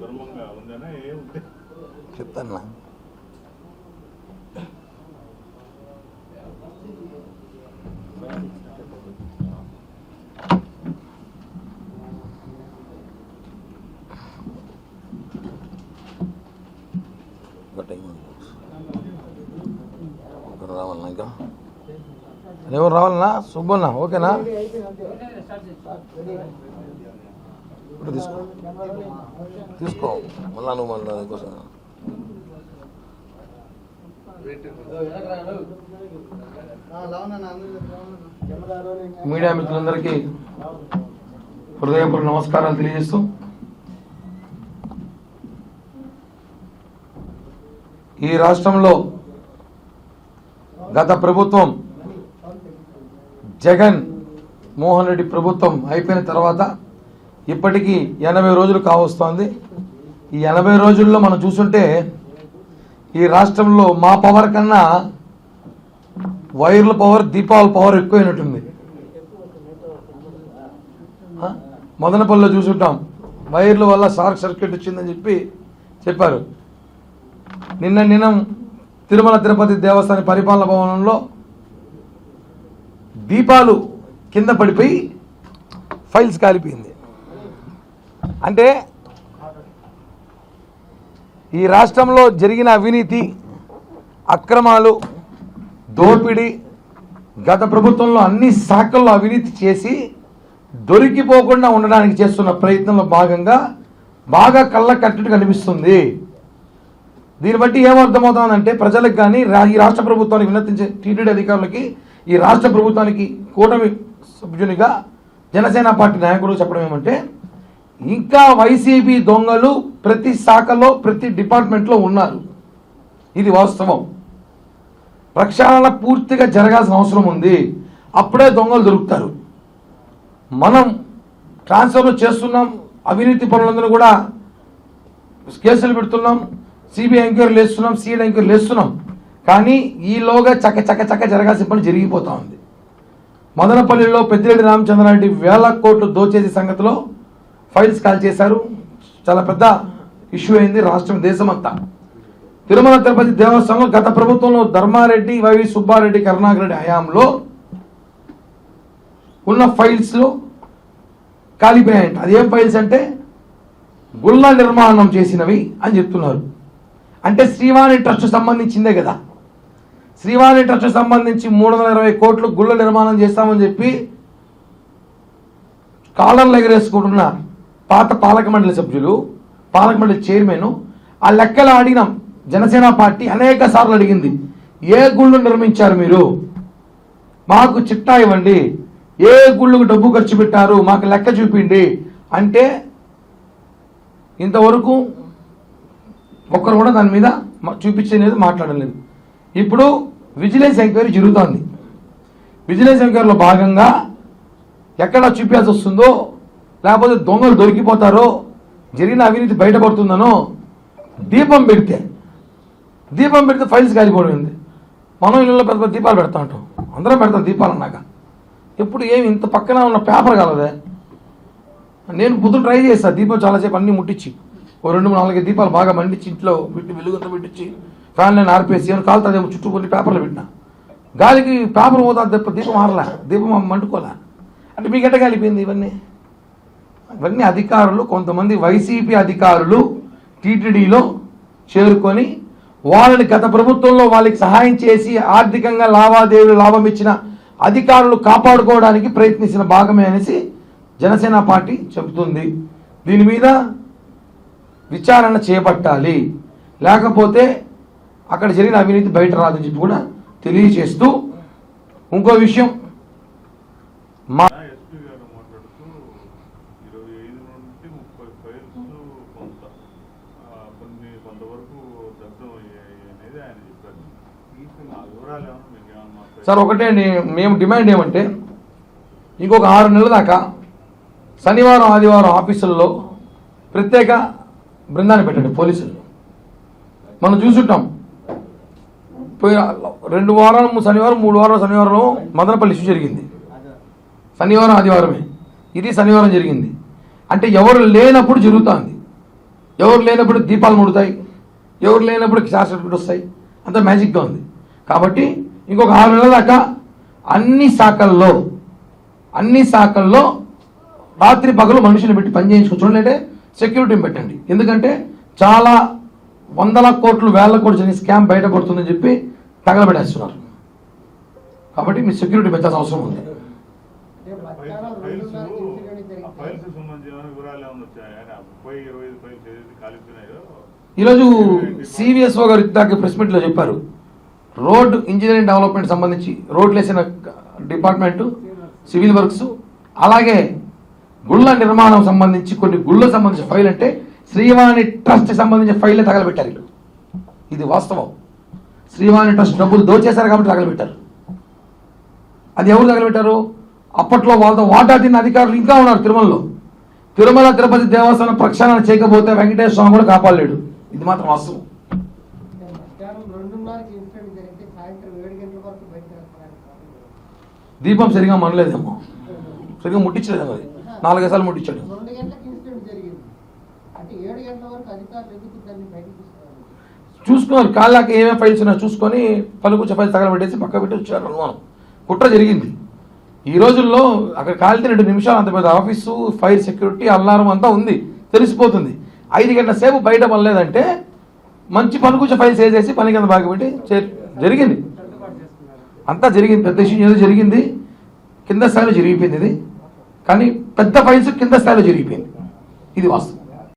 ధర్మంగా ఉందనే ఏముంటే చెప్తాను ఇంకా టైం ఉంది ఒకరు రావాలన్నా ఇంకా ఎవరు రావాలన్నా సుబ్బన్నా ఓకేనా? ఇప్పుడు తీసుకో. తీసుకో. మళ్ళా నువ్వు మళ్ళీ దానికోసం మీడియా మిత్రులందరికీ హృదయపూర్వక నమస్కారాలు తెలియజేస్తూ ఈ రాష్ట్రంలో గత ప్రభుత్వం జగన్ మోహన్ రెడ్డి ప్రభుత్వం అయిపోయిన తర్వాత ఇప్పటికీ ఎనభై రోజులు కావస్తోంది. ఈ ఎనభై రోజుల్లో మనం చూసుంటే ఈ రాష్ట్రంలో మా పవర్ కన్నా వైర్ల పవర్ దీపావళి పవర్ ఎక్కువైనట్టుంది. ఆ? మదనపల్లిలో చూసుంటాం. వైర్ల వల్ల షార్ట్ సర్క్యూట్ వచ్చిందని చెప్పి చెప్పారు. నిన్న నిన్న తిరుమల తిరుపతి దేవస్థాన పరిపాలన భవనంలో దీపాలు కింద పడిపోయి ఫైల్స్ కాలిపోయింది. అంటే ఈ రాష్ట్రంలో జరిగిన అవినీతి అక్రమాలు దోపిడీ గత ప్రభుత్వంలో అన్ని శాఖల్లో అవినీతి చేసి దొరికిపోకుండా ఉండడానికి చేస్తున్న ప్రయత్నంలో భాగంగా బాగా కళ్ళ కట్టుడు కనిపిస్తుంది. దీన్ని బట్టి ఏమర్థమవుతుందంటే ప్రజలకు కానీ రా- ఈ రాష్ట్ర ప్రభుత్వానికి వినతించే టీటీడీ అధికారులకి ఈ రాష్ట్ర ప్రభుత్వానికి కూటమి సభ్యునిగా జనసేన పార్టీ నాయకుడు చెప్పడం ఏమంటే ఇంకా వైసీపీ దొంగలు ప్రతి శాఖలో ప్రతి డిపార్ట్మెంట్లో ఉన్నారు. ఇది వాస్తవం. ప్రక్షాళన పూర్తిగా జరగాల్సిన అవసరం ఉంది. అప్పుడే దొంగలు దొరుకుతారు. మనం ట్రాన్స్ఫర్లు చేస్తున్నాం అవినీతి పనులందరూ కూడా కేసులు పెడుతున్నాం సిబిఐ ఎంక్వైరీలు వేస్తున్నాం సిఐడి ఎంక్వైరీలు వేస్తున్నాం కానీ ఈలోగా చక్క చక్క చక్క జరగాల్సిన పని జరిగిపోతూ ఉంది. మదనపల్లిలో పెద్దిరెడ్డి రామచంద్రారెడ్డి వేల కోట్లు దోచేసి సంగతిలో ఫైల్స్ కాల్ చేశారు. చాలా పెద్ద ఇష్యూ అయింది రాష్ట్రం దేశమంతా. తిరుమల తిరుపతి దేవస్థానంలో గత ప్రభుత్వంలో ధర్మారెడ్డి వైవి సుబ్బారెడ్డి కరుణాకర్ రెడ్డి హయాంలో ఉన్న ఫైల్స్లో కాలిపోయాయంట. అదేం ఫైల్స్ అంటే గుళ్ళ నిర్మాణం చేసినవి అని చెప్తున్నారు. అంటే శ్రీవాణి ట్రస్ట్ సంబంధించిందే కదా. శ్రీవాణి ట్రస్ట్ సంబంధించి మూడు వందల ఇరవై కోట్లు గుళ్ళ నిర్మాణం చేస్తామని చెప్పి కాలర్లు ఎగరేసుకుంటున్న పాత పాలక మండలి సభ్యులు పాలక మండలి చైర్మన్ ఆ లెక్కలు అడిగినాం. జనసేన పార్టీ అనేక సార్లు అడిగింది. ఏ గుళ్ళు నిర్మించారు మీరు? మాకు చిట్టా ఇవ్వండి. ఏ గుళ్ళకు డబ్బు ఖర్చు పెట్టారు? మాకు లెక్క చూపిండి. అంటే ఇంతవరకు ఒక్కరు కూడా దాని మీద చూపించలేదు మాట్లాడలేదు ఇప్పుడు విజిలెన్స్ ఎంక్వైరీ జరుగుతోంది. విజిలెన్స్ ఎంక్వైరీలో భాగంగా ఎక్కడ చూపించాల్సి వస్తుందో లేకపోతే దొంగలు దొరికిపోతారో జరిగిన అవినీతి బయటపడుతుందనో దీపం పెడితే దీపం పెడితే ఫైల్స్ కాలిపోయింది మనం ఇళ్ళలో పెద్ద పెద్ద దీపాలు పెడతా ఉంటాం. అందరం పెడతాం దీపాలు అన్నాక. ఎప్పుడు ఏమి ఇంత పక్కన ఉన్న పేపర్ కలదే? నేను పొద్దున ట్రై చేస్తాను దీపం చాలాసేపు అన్నీ ముట్టించి. ఓ రెండు మూడు నాలుగు దీపాలు బాగా మండించి ఇంట్లో పెట్టి వెలుగుతో పెట్టించి ఫ్యాన్ నేను ఆర్పేసి ఏమైనా కాలుతుందేమో చుట్టూ కొన్ని పేపర్లు పెట్టినా. గాలికి పేపర్ పోతా తప్ప దీపం ఆడలే దీపం మండుకోలే? అంటే మీకు ఎట్ట కలిపింది ఇవన్నీ? ఇవన్నీ అధికారులు కొంతమంది వైసీపీ అధికారులు టీటీడీలో చేరుకొని వాళ్ళని గత ప్రభుత్వంలో వాళ్ళకి సహాయం చేసి ఆర్థికంగా లావాదేవీలు లాభం ఇచ్చిన అధికారులు కాపాడుకోవడానికి ప్రయత్నించిన భాగమే అనేసి జనసేన పార్టీ చెబుతుంది. దీని మీద విచారణ చేపట్టాలి. లేకపోతే అక్కడ జరిగిన అవినీతి బయట రాదని చెప్పి కూడా తెలియచేస్తూ ఇంకో విషయం. మా సార్ ఒకటే మేము డిమాండ్ ఏమంటే ఇంకొక ఆరు నెలల దాకా శనివారం ఆదివారం ఆఫీసుల్లో ప్రత్యేక బృందాన్ని పెట్టండి పోలీసులు. మనం చూసుంటాం. పోయిన రెండు వారాలు శనివారం మూడు వారాలు శనివారం మదనపల్లి ఇష్యూ జరిగింది. శనివారం ఆదివారమే. ఇది శనివారం జరిగింది. అంటే ఎవరు లేనప్పుడు జరుగుతుంది. ఎవరు లేనప్పుడు దీపాలు ముడుతాయి. ఎవరు లేనప్పుడు షార్ట్ వస్తాయి. అంత మ్యాజిక్గా ఉంది. కాబట్టి ఇంకొక ఆరు నెలల దాకా అన్ని శాఖల్లో అన్ని శాఖల్లో రాత్రి పగలు మనుషులు పెట్టి పని చేయించుకో చూడండి సెక్యూరిటీని పెట్టండి. ఎందుకంటే చాలా వందల కోట్లు వేల కోట్లు స్కామ్ స్కామ్ బయటపడుతుందని చెప్పి తగలబెట్టేస్తున్నారు. కాబట్టి మీ సెక్యూరిటీ పెంచాల్సిన అవసరం ఉంది. ఈరోజు సివిఎస్ఓ గారు ఇందాక ప్రెస్ మీట్లో చెప్పారు. రోడ్ ఇంజనీరింగ్ డెవలప్మెంట్ సంబంధించి రోడ్లు వేసిన డిపార్ట్మెంటు సివిల్ వర్క్స్ అలాగే గుళ్ళ నిర్మాణం సంబంధించి కొన్ని గుళ్ళ సంబంధించిన ఫైల్ అంటే శ్రీవాణి ట్రస్ట్ సంబంధించిన ఫైలే తగలబెట్టారు వీళ్ళు. ఇది వాస్తవం. శ్రీవాణి ట్రస్ట్ డబ్బులు దోచేశారు కాబట్టి తగలబెట్టారు. అది ఎవరు తగలబెట్టారు? అప్పట్లో వాళ్ళతో వాటా తిన్న అధికారులు ఇంకా ఉన్నారు తిరుమలలో. తిరుమల తిరుపతి దేవస్థానం ప్రక్షాళన చేయకపోతే వెంకటేశ్వర స్వామి కూడా కాపాడలేడు. ఇది మాత్రం వాస్తవం. దీపం సరిగా మనలేదేమో సరిగా ముట్టించలేదేమో అది. నాలుగైదు సార్లు ముట్టించాడు. చూసుకున్నారు కాళ్ళకి ఏమేమి ఫైల్స్ ఉన్నాయో చూసుకొని పలుకుచ్చ ఫైల్స్ తగలబెట్టేసి పక్క పెట్టి వచ్చారు అనుమానం. కుట్ర జరిగింది. ఈ రోజుల్లో అక్కడ కాలితే రెండు నిమిషాలు అంత పెద్ద ఆఫీసు ఫైర్ సెక్యూరిటీ అల్లారం అంతా ఉంది. తెలిసిపోతుంది. ఐదు గంటల సేపు బయట పడలేదంటే మంచి పలుకుచ్చ ఫైల్స్ వేసేసి పని కింద బాగా పెట్టి చే- జరిగింది. అంతా జరిగింది. పెద్ద ఇష్యూ ఏదో జరిగింది. కింద స్థాయిలో జరిగిపోయింది ఇది. కానీ పెద్ద ఫైల్స్ కింద స్థాయిలో జరిగిపోయింది. ఇది వాస్తవం.